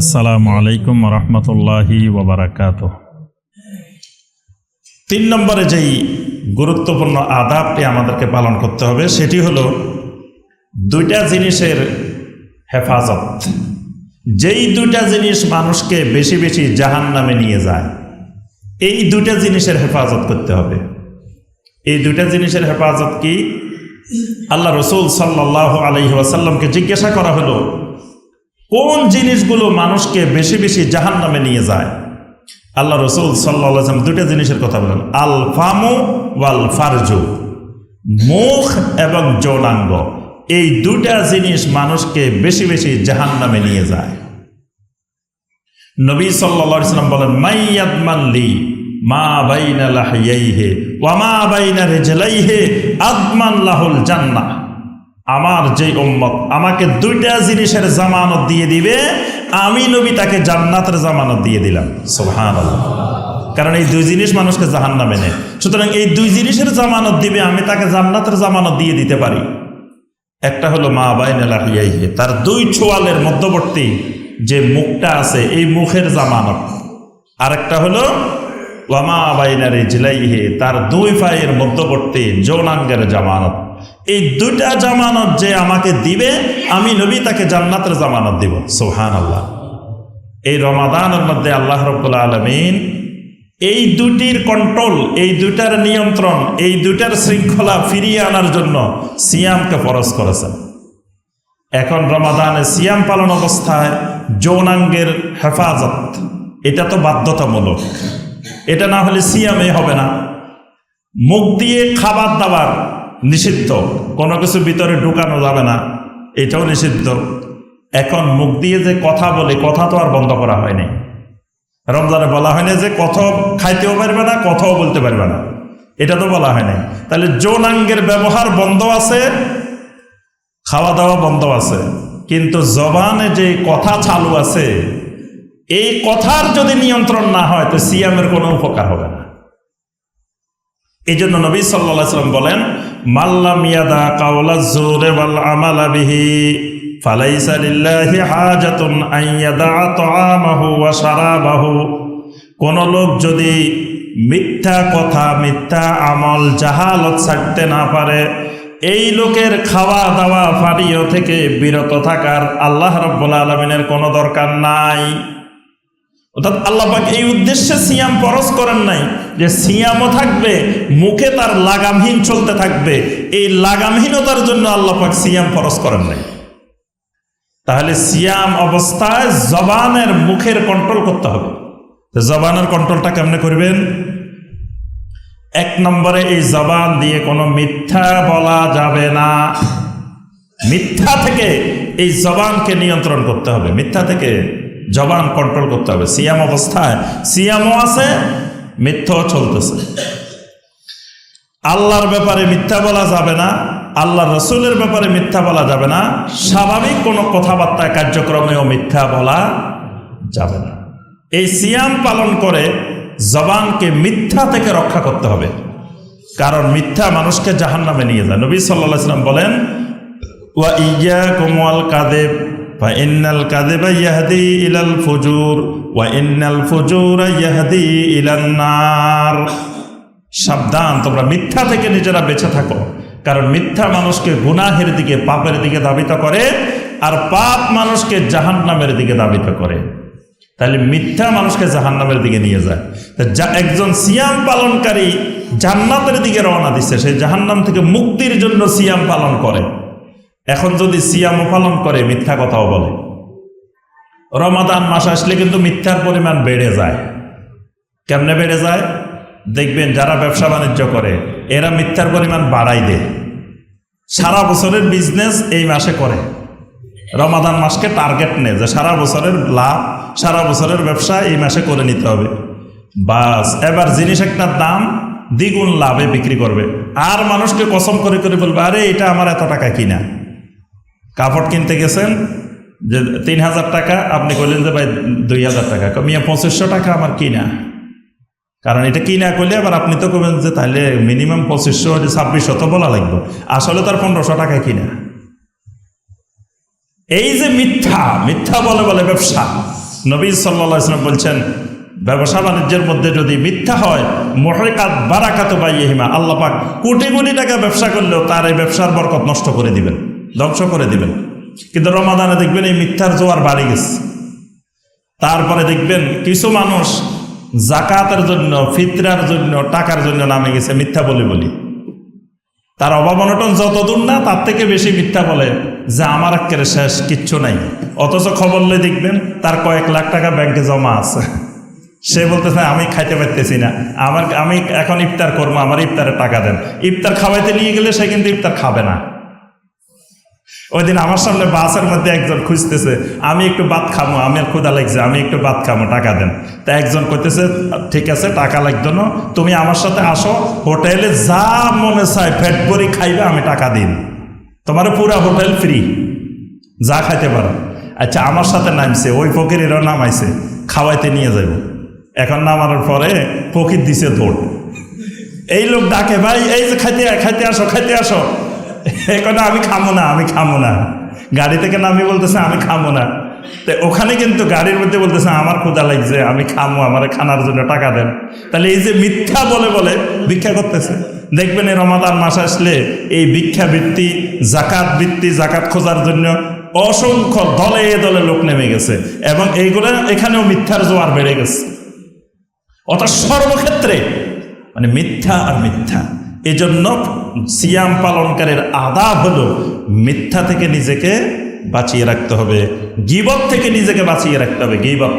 আসসালামু আলাইকুম রহমতুল্লাহি ওবরাকাত তিন নম্বরে যেই গুরুত্বপূর্ণ আদাবটি আমাদেরকে পালন করতে হবে, সেটি হলো দুইটা জিনিসের হেফাজত। যেই দুইটা জিনিস মানুষকে বেশি বেশি জাহান নামে নিয়ে যায়, এই দুইটা জিনিসের হেফাজত করতে হবে। এই দুইটা জিনিসের হেফাজত কি? আল্লাহ রসুল সাল্লাহ আলহি ওয়াসাল্লামকে জিজ্ঞাসা করা হলো কোন জিনিসগুলো মানুষকে বেশি বেশি জাহান নামে নিয়ে যায়? আল্লাহ রসুল সাল্লাম দুটা জিনিসের কথা বলেন। আল ফামু ওয়াল ফারজু মুখ এবং যৌনাঙ্গ। এই দুটা জিনিস মানুষকে বেশি বেশি জাহান নামে নিয়ে যায়। নবী সাল্লা সাল্লাম বলেন মাইয়াদমানলি মা বাইনা লাহিয়াইহে ওয়ামা বাইনা রেজলাইহে, আদমান লাহুল জান্নাহ। আমার যে উম্মত আমাকে দুইটা জিনিসের জামানত দিয়ে দিবে, আমি নবী তাকে জান্নাতের জামানত দিয়ে দিলাম। সোহান কারণ এই দুই জিনিস মানুষকে জাহান নামে নেয়। সুতরাং এই দুই জিনিসের জামানত দিবে, আমি তাকে জান্নাতের জামানত দিয়ে দিতে পারি। একটা হলো মা বাইন লাহিয়াইহে তার দুই ছোয়ালের মধ্যবর্তী যে মুখটা আছে, এই মুখের জামানত। আরেকটা হলো ওয়ামা বাইনারে জিলাইহে তার দুই পায়ের মধ্যবর্তী যৌনাঙ্গের জামানত। এই দুইটা জামানত যে আমাকে দিবে, আমি নবী তাকে জান্নাতের জামানত দিব। সোহান আল্লাহ এই রমাদানের মধ্যে আল্লাহ রব্বুল্লা আলমিন এই দুটির কন্ট্রোল এই দুটার নিয়ন্ত্রণ, এই দুটার শৃঙ্খলা ফিরিয়ে আনার জন্য সিয়ামকে ফরজ করেছেন। এখন রমাদানে সিয়াম পালন অবস্থায় যৌনাঙ্গের হেফাজত, এটা তো বাধ্যতামূলক। এটা না হলে সিয়ামে হবে না। মুখ দিয়ে খাবার দাবার নিষিদ্ধ। কোনো কিছু ভিতরে ঢুকানো যাবে না। এটাও নিষিদ্ধ। এখন মুখ দিয়ে যে কথা বলে, কথা তো আর বন্ধ করা হয়নি। রমজানে বলা হয়নি যে কথাও খাইতেও পারবে না, কথাও বলতে পারবে না। এটা তো বলা হয়নি। তাহলে যৌনাঙ্গের ব্যবহার বন্ধ আছে খাওয়া দাওয়া বন্ধ আছে। কিন্তু জবানে যে কথা চালু আছে, এই কথার যদি নিয়ন্ত্রণ না হয়, তো সিয়ামের কোনো উপকার হবে না। এই জন্য নবী সাল্লাহ সাল্লাম বলেন কোন লোক যদি মিথ্যা কথা, মিথ্যা আমল, জাহালত ছাড়তে না পারে, এই লোকের খাওয়া দাওয়া পানীয় থেকে বিরত থাকার আল্লাহ রব্বুল আলমিনের কোনো দরকার নাই। অর্থাৎ আল্লাপাক এই উদ্দেশ্যে সিয়াম পরশ করেন নাই যে সিয়ামও থাকবে, মুখে তার লাগামহীন চলতে থাকবে। এই লাগামহীনতার জন্য আল্লাপাক সিয়াম পরশ করেন নাই। তাহলে সিয়াম অবস্থায় জবানের মুখের কন্ট্রোল করতে হবে। জবানের কন্ট্রোলটা কেমনে করবেন? এক নম্বরে এই জবান দিয়ে কোনো মিথ্যা বলা যাবে না। মিথ্যা থেকে এই জবানকে নিয়ন্ত্রণ করতে হবে। মিথ্যা থেকে জবান কন্ট্রোল করতে হবে। সিয়াম অবস্থায়, সিয়ামও আছে, মিথ্যাও চলতেছে। আল্লাহর ব্যাপারে মিথ্যা বলা যাবে না আল্লাহ রসুলের ব্যাপারে মিথ্যা বলা যাবে না, স্বাভাবিক কোনো কথাবার্তা কার্যক্রমেও মিথ্যা বলা যাবে না। এই সিয়াম পালন করে জবানকে মিথ্যা থেকে রক্ষা করতে হবে। কারণ মিথ্যা মানুষকে জাহান নামে নিয়ে যায়। নবী সাল্লাহ সাল্লাম বলেন, ওয়া ইয়া কোমল কাদেব বা ইন্নাল কাদেবা ইয়াহদি ইলাল ফুজুর ওয়া ইন্নাল ফুজুর ইয়াহদি ইলান নার সাবধান, তোমরা মিথ্যা থেকে নিজেরা বেঁচে থাকো। কারণ মিথ্যা মানুষকে গুনাহের দিকে, পাপের দিকে দাবিত করে আর পাপ মানুষকে জাহান্নামের দিকে দাবিত করে। তাহলে মিথ্যা মানুষকে জাহান্নামের দিকে নিয়ে যায়। তা একজন সিয়াম পালনকারী জান্নাতের দিকে রওনা দিচ্ছে সেই জাহান্নাম থেকে মুক্তির জন্য সিয়াম পালন করে। এখন যদি সিয়ামও পালন করে, মিথ্যা কথাও বলে। রমাদান মাস আসলে কিন্তু মিথ্যার পরিমাণ বেড়ে যায়। কেমনে বেড়ে যায়? দেখবেন যারা ব্যবসা বাণিজ্য করে, এরা মিথ্যার পরিমাণ বাড়াই দেয়। সারা বছরের বিজনেস এই মাসে করে। রমাদান মাসকে টার্গেট নেয় যে সারা বছরের লাভ, সারা বছরের ব্যবসা এই মাসে করে নিতে হবে। বাস, এবার জিনিস একটা দাম দ্বিগুণ লাভে বিক্রি করবে। আর মানুষকে কসম করে করে বলবে, আরে, এটা আমার এত টাকা কিনা? কাপড় কিনতে গেছেন, যে তিন হাজার টাকা, আপনি বললেন যে ভাই দুই হাজার টাকা। মিয়া, পঁচিশশো টাকা আমার কিনা। কারণ এটা কিনা করলে আবার আপনি তো করবেন যে তাহলে মিনিমাম পঁচিশশো ছাব্বিশশো তো বলা লাগবে। আসলে তার পনেরোশো টাকা কিনা। এই যে মিথ্যা মিথ্যা বলে বলে ব্যবসা। নবী সাল্লাহ ইসলাম বলছেন, ব্যবসা বাণিজ্যের মধ্যে যদি মিথ্যা হয়, মহরেকাত বারাকাত বাইহিমা আল্লাহ পাক কোটি কোটি টাকা ব্যবসা করলেও তার এই ব্যবসার বরকত নষ্ট করে দিবেন। ধ্বংস করে দিবেন। কিন্তু রমাদানে দেখবেন এই মিথ্যার জোয়ার বাড়ি গেছে। তারপরে দেখবেন কিছু মানুষ জাকাতের জন্য, ফিতরার জন্য, টাকার জন্য নামে গেছে মিথ্যা বলে বলি। তার অভাব অনটন যত দূর না, তার থেকে বেশি মিথ্যা বলে যে আমার একেবারে শেষ কিচ্ছু নাই। অথচ খবর লই দেখবেন তার কয়েক লাখ টাকা ব্যাংকে জমা আছে। সে বলতেছে আমি খাইতে পারতেছি না। আমার, আমি এখন ইফতার করব, আমার ইফতারে টাকা দেন। ইফতার খাওয়াইতে নিয়ে গেলে সে কিন্তু ইফতার খাবে না। ওই দিন আমার সামনে বাসের মধ্যে একজন খুঁজতেছে, আমি একটু ভাত খামো, আমি ক্ষুদা লাগছে, আমি একটু ভাত খামো, টাকা দেন। তা একজন কইতেছে, ঠিক আছে, টাকা লাগতো না, তুমি আমার সাথে আসো, হোটেলে যা মনে চায় ফেট ভরি খাইবে, আমি টাকা দিন। তোমার পুরা হোটেল ফ্রি, যা খাইতে পারো। আচ্ছা আমার সাথে নামছে, ওই ফকিরেরও নামাইছে, খাওয়াইতে নিয়ে যাব এখন নামানোর পরে ফকির দিছে দৌড় এই লোক ডাকে, ভাই, এই যে খাইতে খাইতে আসো খাইতে আসো। এখানে আমি খামো না, আমি খামো না। গাড়ি থেকে নামি বলতেছে, আমি খামো না। তো ওখানে কিন্তু গাড়ির মধ্যে বলতেছে, আমার ক্ষুদা লাগছে, আমি খামো, আমার খানার জন্য টাকা দেন। তাহলে এই যে মিথ্যা বলে বলে, ভিক্ষা করতেছে। দেখবেন এই রমাদান মাস আসলে এই ভিক্ষা বৃত্তি জাকাত বৃত্তি জাকাত খোঁজার জন্য অসংখ্য দলে দলে লোক নেমে গেছে। এবং এইগুলো এখানেও মিথ্যার জোয়ার বেড়ে গেছে। অর্থাৎ সর্বক্ষেত্রে মানে মিথ্যা আর মিথ্যা। এজন্য সিয়াম পালনকারীর আদাব হলো মিথ্যা থেকে নিজেকে বাঁচিয়ে রাখতে হবে, গিবত থেকে নিজেকে বাঁচিয়ে রাখতে হবে, গিবত।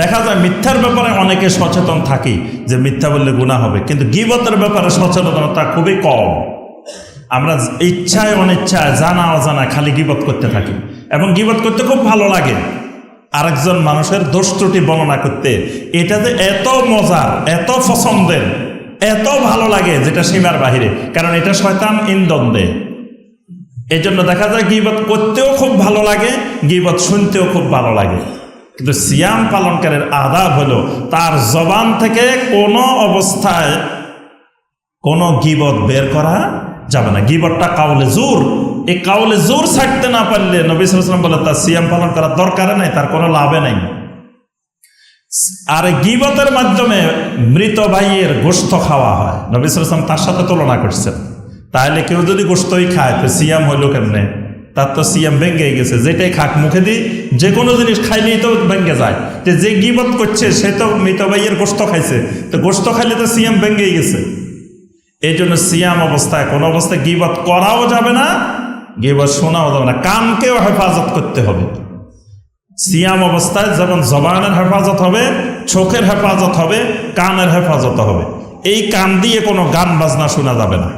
দেখা যায় মিথ্যার ব্যাপারে অনেকে সচেতন থাকি যে মিথ্যা বললে গুণা হবে, কিন্তু গিবতের ব্যাপারে সচেতনতা খুবই কম। আমরা ইচ্ছায় অনিচ্ছায় জানা অজানা খালি গিবত করতে থাকি, এবং গিবত করতে খুব ভালো লাগে। আরেকজন মানুষের দোষ ত্রুটি বর্ণনা করতে, এটা যে এত মজার, এত পছন্দের এত ভালো লাগে যেটা সীমার বাহিরে। কারণ এটা শয়তান ইন্ধন এই জন্য দেখা যায় গিবত করতেও খুব ভালো লাগে, গিবত শুনতেও খুব ভালো লাগে। কিন্তু সিয়াম পালনকারীর আদাব হলো, তার জবান থেকে কোনো অবস্থায় কোনো গিবত বের করা যাবে না। গিবতটা কাউলে জোর। এই কাউলে জোর ছাড়তে না পারলে নবী সালাম বলে, তার সিয়াম পালন করার দরকার নাই, তার কোনো লাভে নাই। আর গিবতের মাধ্যমে মৃত ভাইয়ের গোস্ত খাওয়া হয়। নবী সালাম তার সাথে তুলনা করছেন। তাহলে কেউ যদি গোস্তই খায়, তো সিয়াম হইল কেমনে? তার তো সিয়াম ভেঙে গেছে। যেটাই খাক মুখে দিই, যে কোনো জিনিস খাইলেই তো ভেঙে যায়। যে যে গিবত করছে, সে তো মৃত ভাইয়ের গোস্ত খাইছে। তো গোস্ত খাইলে তো সিয়াম ভেঙেই গেছে। এই জন্য সিয়াম অবস্থায়, কোনো অবস্থায় গিবত করাও যাবে না, গিবত শোনাও যাবে না। কানকেও হেফাজত করতে হবে। সিয়াম অবস্থায় যখন জবানের হেফাজত হবে, চোখের হেফাজত হবে, কানের হেফাজত হবে। এই কান দিয়ে কোনো গান বাজনা শোনা যাবে না।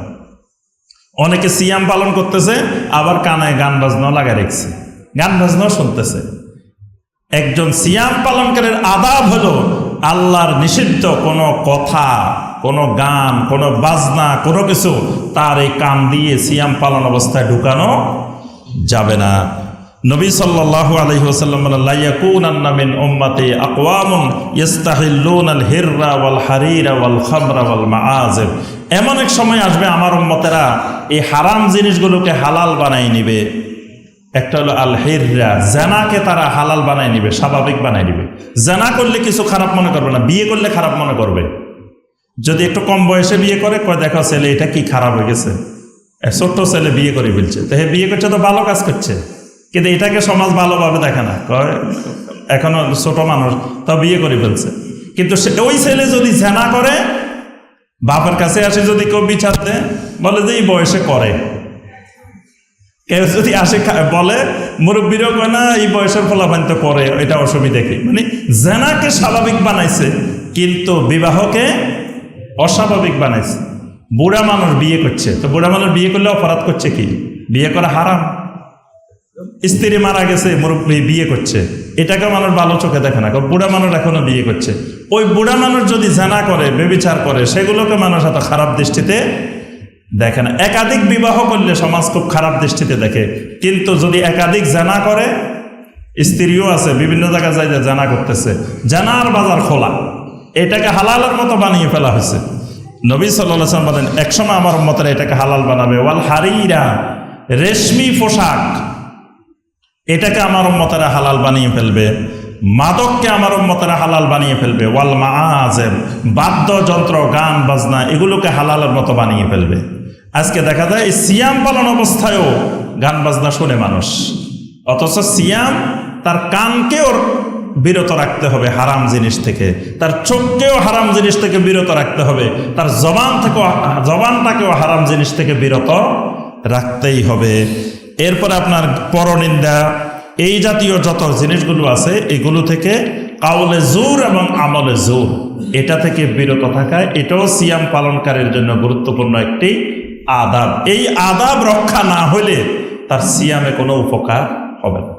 অনেকে সিয়াম পালন করতেছে, আবার কানে গান বাজনা লাগাই রেখেছে। গান বাজনাও শুনতেছে। একজন সিয়াম পালনকারীর আদাব হলো, আল্লাহর নিষিদ্ধ কোনো কথা, কোনো গান, কোনো বাজনা, কোনো কিছু তার এই কান দিয়ে সিয়াম পালন অবস্থায় ঢুকানো যাবে না। নবী সাল্লাল্লাহু আলাইহি ওয়াসাল্লাম বলেন, লা ইয়াকুনান্না মিন উম্মতি আকওয়ামুন ইস্তাহিল্লুনা আল হিররা ওয়াল হারিরা ওয়াল খামরা ওয়াল মাআজিব এমন এক সময় আসবে আমার উম্মতেরা, এই হারাম জিনিসগুলোকে হালাল বানাই নিবে। একটা হলো আল হিররা জানাকে তারা হালাল বানাই নিবে, স্বাভাবিক বানাই নিবে। জানা করলে কিছু খারাপ মনে করবে না, বিয়ে করলে খারাপ মনে করবে। যদি একটু কম বয়সে বিয়ে করে, কয়, দেখো ছেলে, এটা কি খারাপ হয়ে গেছে? ছোট্ট ছেলে বিয়ে করে ফেলছে। তো হে, বিয়ে করছে তো ভালো কাজ করছে। কিন্তু এটাকে সমাজ ভালোভাবে দেখে না। কয়, এখনও ছোট মানুষ তা বিয়ে করে ফেলছে। কিন্তু ওই ছেলে যদি জেনা করে, বাপের কাছে আসে যদি কেউ বিচার বলে যে এই বয়সে করে। কেউ যদি আসে বলে, মুরব্বীরও কয়, না, এই বয়সের ফলাফান তো করে, এটা অসুবিধা কি? মানে জেনাকে স্বাভাবিক বানাইছে, কিন্তু বিবাহকে অস্বাভাবিক বানাইছে। বুড়া মানুষ বিয়ে করছে, তো বুড়া মানুষ বিয়ে করলে অপরাধ করছে কি? বিয়ে করা হারাম। স্ত্রী মারা গেছে, মুরব্বী বিয়ে করছে। এটাকে মানুষ ভালো চোখে দেখে না, কারণ বুড়া মানুষ এখনও বিয়ে করছে। ওই বুড়া মানুষ যদি জানা করে বেবিচার করে, সেগুলোকে মানুষ এত খারাপ দৃষ্টিতে দেখে না। একাধিক বিবাহ করলে সমাজ খুব খারাপ দৃষ্টিতে দেখে। কিন্তু যদি একাধিক জানা করে, স্ত্রীও আছে, বিভিন্ন জায়গায় যায় যে জানা করতেছে। জানার বাজার খোলা। এটাকে হালালের মতো বানিয়ে ফেলা হয়েছে। নবী সাল্লাম বলেন, একসময় আমার মতের এটাকে হালাল বানাবে। ওয়াল হারিরা, রেশমি পোশাক। এটাকে আমার উম্মতেরা হালাল বানিয়ে ফেলবে, মাদককে আমার উম্মতেরা হালাল বানিয়ে ফেলবে, ওয়াল মাআজেম বাদ্যযন্ত্র, গান, বাজনা, এগুলোকে হালালের মতো বানিয়ে ফেলবে। আজকে দেখা যায় সিয়াম পালন অবস্থায়ও গান, বাজনা শোনে মানুষ। অথচ সিয়াম তার কানকেও বিরত রাখতে হবে হারাম জিনিস থেকে, তার চোখকেও হারাম জিনিস থেকে বিরত রাখতে হবে, তার জবান থেকেও, জবানটাকেও হারাম জিনিস থেকে বিরত রাখতেই হবে। এরপরে আপনার পরনিন্দা, এই জাতীয় যত জিনিসগুলো আছে, এগুলো থেকে কাউলে জোর এবং আমলে জোর, এটা থেকে বিরত থাকা এটাও সিয়াম পালনকারীর জন্য গুরুত্বপূর্ণ একটি আদাব। এই আদাব রক্ষা না হলে তার সিয়ামে কোনো উপকার হবে না।